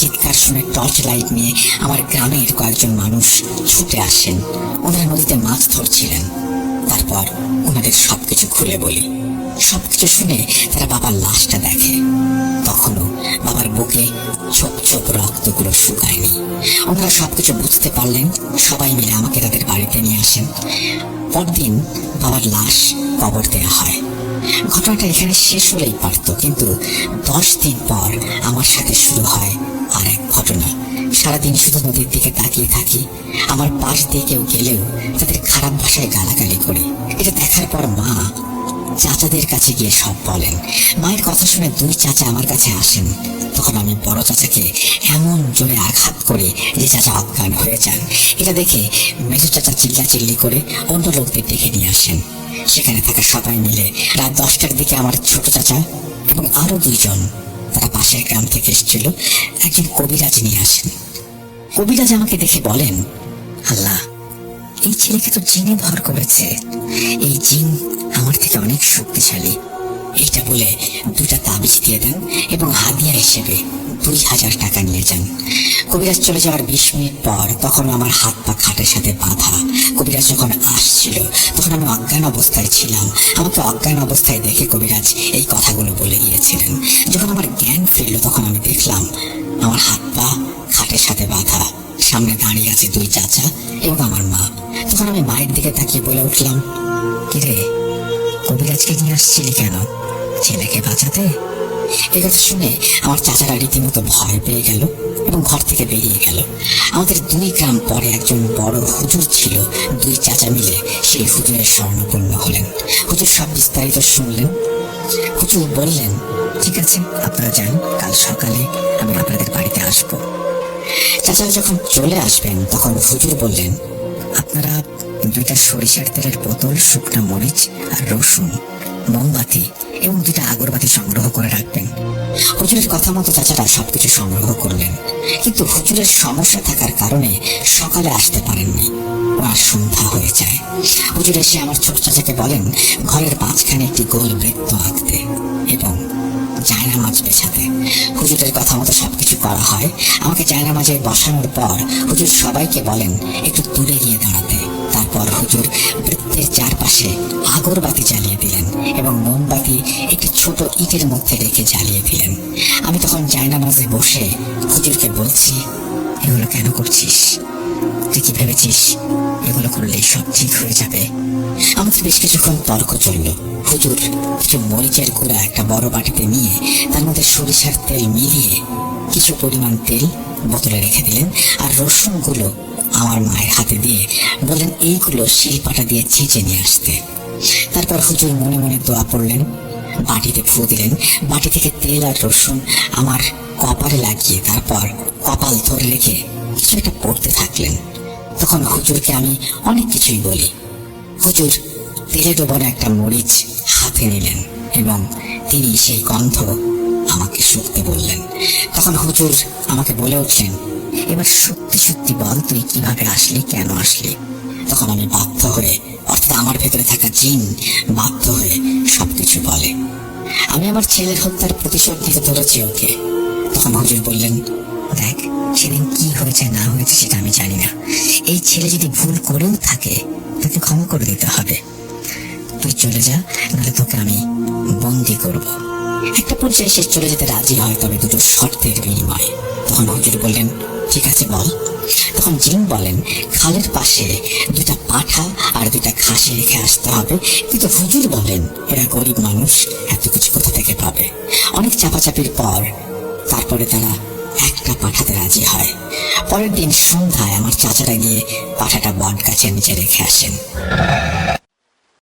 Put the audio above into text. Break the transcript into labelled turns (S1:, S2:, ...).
S1: চিৎকার শুনে torch light নিয়ে আমার গ্রামের কয়েকজন মানুষ ছুটে আসেন। ওনারা নদীতে মাছ ধরছিলেন। তারপর ওনাদের সবকিছু খুলে বলি। সবকিছু শুনে তারা বাবার লাশটা দেখে। তখনও বাবার বুকে ছোপ ছোপ রক্তগুলো শুকায়নি। ওনারা সবকিছু বুঝতে পারলেন, সবাই মিলে আমাকে তাদের বাড়িতে নিয়ে আসেন। পরদিন বাবার লাশ কবর দেওয়া হয়। ঘটনাটা এখানে শেষ হলেই পারত, কিন্তু দশ দিন পর আমার সাথে শুরু হয় এক ঘটনা। সারাদিন শুধু নদীর দিকে তাকিয়ে থাকি। আমার পাশ দিয়ে কেউ গেলেও তাদের খারাপ ভাষায় গালাগালি করে। এটা দেখার পর মা চাচাদের কাছে গিয়ে সব বলেন। মায়ের কথা শুনে দুই চাচা আমার কাছে আসেন। তখন আমি বড় চাচাকে এমন জোরে আঘাত করে যে চাচা অজ্ঞান হয়ে যান। এটা দেখে মেজো চাচা চিল্লা চিল্লি করে অন্য লোকদের ডেকে নিয়ে আসেন। সেখানে থাকা সবাই মিলে রাত দশটার দিকে আমার ছোট চাচা এবং আরও দুইজন পাশের গ্রাম থেকে এসেছিল। একজন কবিরাজ নিয়ে আসেন। কবিরাজ আমাকে দেখে বলেন, আল্লাহ, এই ছেলেকে তো জিনে ভর করেছে। এই জিন আমার থেকে অনেক শক্তিশালী। এইটা বলে দুটা তাবিজ দিয়ে দেন এবং হাদিয়া হিসেবে দুই হাজার টাকা নিয়ে যান। কবিরাজ চলে যাওয়ার বিশ মিনিট পর তখন আমার হাত পা খাটের সাথে বাঁধা। কবিরাজ যখন আসছিল, তখন আমি অজ্ঞান অবস্থায় ছিলাম। আমাকে অজ্ঞান অবস্থায় দেখে কবিরাজ এই কথাগুলো বলে গিয়েছিলেন। যখন আমার জ্ঞান ফিরল, তখন আমি দেখলাম আমার হাত পা খাটের সাথে বাঁধা। সামনে দাঁড়িয়ে আছে দুই চাচা এবং আমার মা। তখন আমি মায়ের দিকে তাকিয়ে বলে উঠলাম, কিরে কবিরাজকে নিয়ে আসছিলি কেন? ছেলেকে বাঁচাতে? এই কথা শুনে আমার চাচারা রীতিমতো ভয় পেয়ে গেল এবং ঘর থেকে বেরিয়ে গেল। আমাদের দুই গ্রাম পরে একজন বড় হুজুর ছিল। দুই চাচা মিলে সেই হুজুরের স্বর্ণপূর্ণ হলেন। হুজুর সব বিস্তারিত শুনলেন। হুজুর বললেন, ঠিক আছে, আপনারা যান, কাল সকালে আমি আপনাদের বাড়িতে আসব। চাচারা যখন চলে আসবেন, তখন হুজুর বললেন, আপনারা দুইটা সরিষার তেলের বোতল, শুকনা মরিচ আর রসুন, মোমবাতি এবং দুইটা আগরবাতি সংগ্রহ করে রাখবেন। হুজুরের কথা মতো চাচারা সবকিছু সংগ্রহ করলেন। কিন্তু হুজুরের সমস্যা থাকার কারণে সকালে আসতে পারেননি। আর সন্ধ্যা হয়ে যায়। হুজুর এসে আমার ছোট চাচাকে বলেন, ঘরের মাঝখানে একটি গোল বৃত্ত আঁকতে। এবং জায়নামাজ পেছাতে হুজুরের কথা মতো সবকিছু করা হয়। আমাকে জায়নামাজে বসানোর পর হুজুর সবাইকে বলেন, একটু দূরে গিয়ে দাঁড়াতে। তারপর হুজুর বৃত্তের চারপাশে আগরবাতি জ্বালিয়ে দিলেন এবং মোমবাতি একটি ছোট ইটের মধ্যে রেখে জ্বালিয়ে দিলেন। আমি তখন জায়নামাজে বসে হুজুরকে বলছি, এগুলো কেন করছিস? তুই কি ভেবেছিস এগুলো করলেই সব ঠিক হয়ে যাবে? আমাদের বেশ কিছুক্ষণ তর্ক চলল। হুজুর কিছু মরিচের গুঁড়া একটা বড় বাটিতে নিয়ে তার মধ্যে সরিষার তেল মিলিয়ে কিছু পরিমাণ তেল বোতলে রেখে দিলেন আর রসুনগুলো আমার মায়ের হাতে দিয়ে বললেন, এইগুলো শিলপাটা দিয়ে ছেঁচে নিয়ে আসতে। তারপর হুজুর মনে মনে দোয়া পড়লেন, বাটিতে ফু দিলেন, বাটি থেকে তেল আর রসুন আমার কপালে লাগিয়ে তারপর কপাল ধরে রেখে কিছু একটা পড়তে থাকলেন। তখন হুজুরকে আমি অনেক কিছুই বলি। হুজুর তেলে ডোবানো একটা মরিচ হাতে নিলেন এবং তিনি সেই গন্ধ আমাকে শুকতে বললেন। তখন হুজুর আমাকে বলে উঠলেন এবার সত্যি সত্যি বল তুই কীভাবে আসলি, কেন আসলি? তখন আমি বাধ্য হয়ে, অর্থাৎ আমার ভেতরে থাকা জিন বাধ্য হয়ে সবকিছু বলে। আমি আমার ছেলের হত্যার প্রতিশোধ নিতে ধরেছি ওকে। তখন হুজুর বললেন, দেখ, সেদিন কি হয়েছে, না হয়েছে সেটা আমি জানি না। এই ছেলে যদি ভুল করেও থাকে, তাকে ক্ষমা করে দিতে হবে। তুই চলে যা, নাহলে তোকে আমি বন্দি করব। একটা পর্যায়ে সে চলে যেতে রাজি হয়, তবে দুটো শর্তের বিনিময়। তখন হুজুর বললেন ঠিক আছে, বল। তখন জিন বলেন, খালের পাশে দুটা পাঠা আর দুটা খাসি রেখে আসতে হবে। কিন্তু হুজুর বলেন, এরা গরিব মানুষ, এত কিছু কোথা থেকে পাবে? অনেক চাপাচাপির পর তারপরে তারা একটা পাঠাতে রাজি হয়। পরের দিন সন্ধ্যায় আমার চাচারা গিয়ে পাঠাটা বট গাছের নিচে রেখে আসেন।